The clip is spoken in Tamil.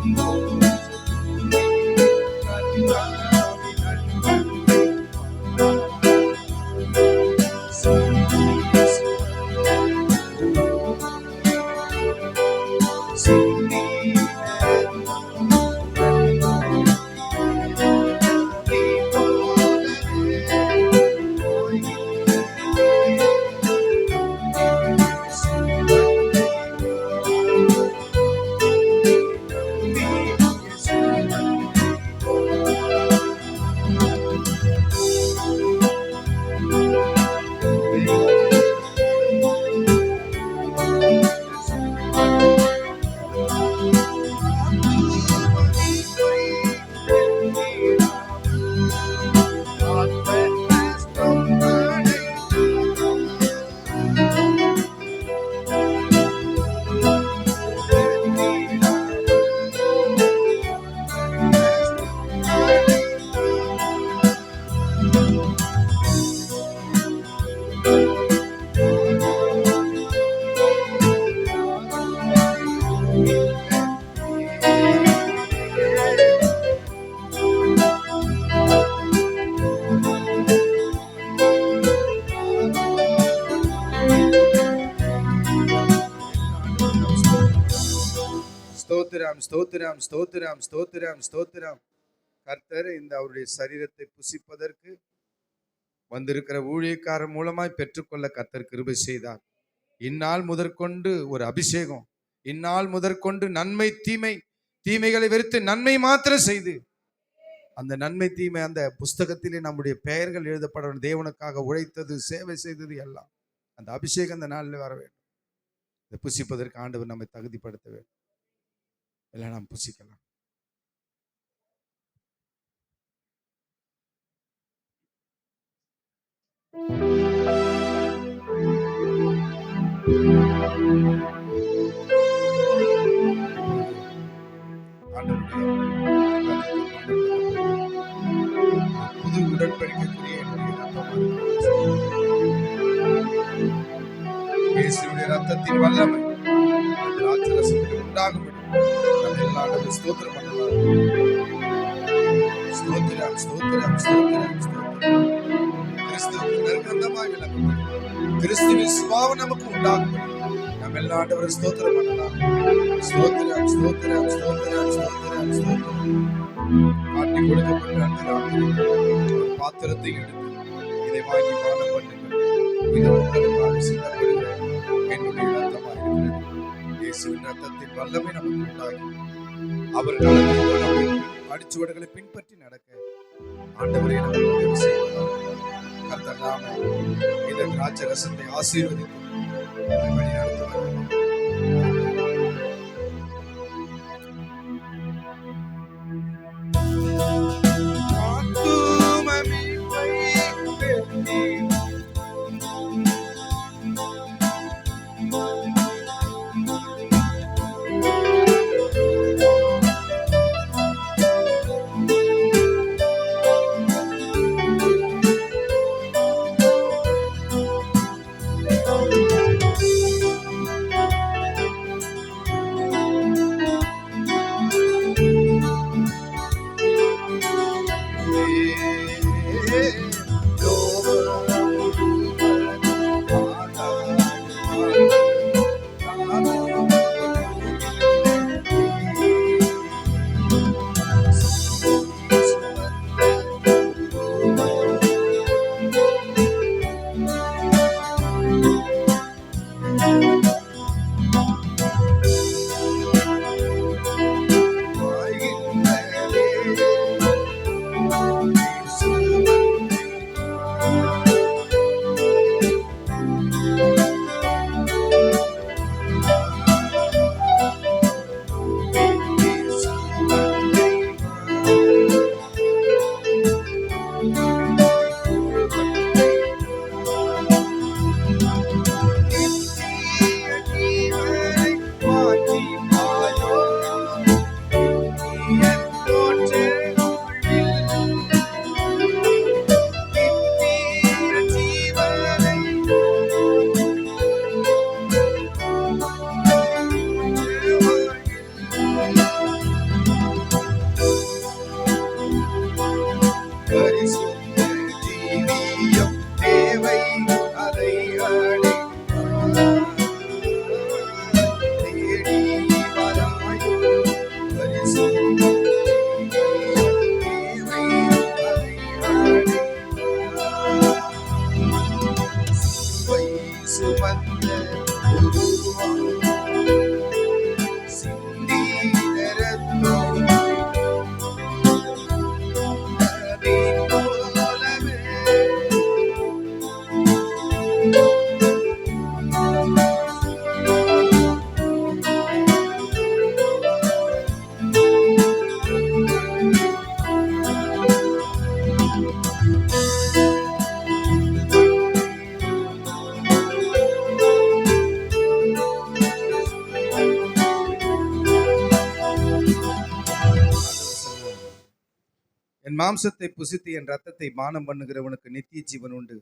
Thank you. ஸ்தோத்திரம் ஸ்தோத்திரம் ஸ்தோத்திரம் ஸ்தோத்திரம் ஸ்தோத்திரம். கர்த்தர் இந்த அவருடைய சரீரத்தை புசிப்பதற்கு வந்திருக்கிற ஊழியக்காரர் மூலமாய் பெற்றுக்கொள்ள கர்த்தர் கிருபை செய்தார். இந்நாள் முதற்கொண்டு ஒரு அபிஷேகம். இந்நாள் முதற்கொண்டு நன்மை தீமை தீமைகளை வெறுத்து நன்மை மாத்திரம் செய்து அந்த நன்மை தீமை அந்த புஸ்தகத்திலே நம்முடைய பெயர்கள் எழுதப்பட தேவனுக்காக உழைத்தது சேவை செய்தது எல்லாம். அந்த அபிஷேகம் அந்த நாளில் வர வேண்டும். இதை புசிப்பதற்கு ஆண்டவர் நம்மை தகுதிப்படுத்த வேண்டும். எல்லாம் நாம் புசிக்கலாம். புது உடன்படிக்கைக்குரிய என்னுடைய ரத்தத்தின் வல்லமை. நம்ம ஸ்தோத்திரம் பண்ணலாம் ஸ்தோத்திரம் ஸ்தோத்திரம் ஸ்தோத்திரம் ஸ்தோத்திரம் கிறிஸ்துவுக்கு நற்கந்தமாக விளங்கும்படி கிறிஸ்துவின் சுபாவம் நமக்கு உண்டாகும் நம்ம எல்லா ஆண்டவரும் ஸ்தோத்திரம் பண்ணலாம் ஸ்தோத்திரம் ஸ்தோத்திரம் ஸ்தோத்திரம் ஸ்தோத்திரம் ஸ்தோத்திரம் காட்டி கொடுக்கப்பட்ட அந்த ராத்திரி பாத்திரத்தை எடுத்து இதை வாங்கி பானம் பண்ணுங்கள் இது உங்களுக்காக சிந்தப்படுகிற என்னுடைய ரத்தமாக இருக்கிறது இயேசுவின் ரத்தத்தின் வல்லமை நமக்கு உண்டாகும் அவர் அடிச்சுவடுகளை பின்பற்றி நடக்க ஆண்டவரை நமக்கு உதவி செய்வதாக கர்த்தர் நாம இந்த திராட்சை ரசத்தை ஆசீர்வதித்து வழி suman மாம்சத்தை புசித்து என் ரத்தத்தை பானம் பண்ணுகிறவனுக்கு நித்திய ஜீவன் உண்டு.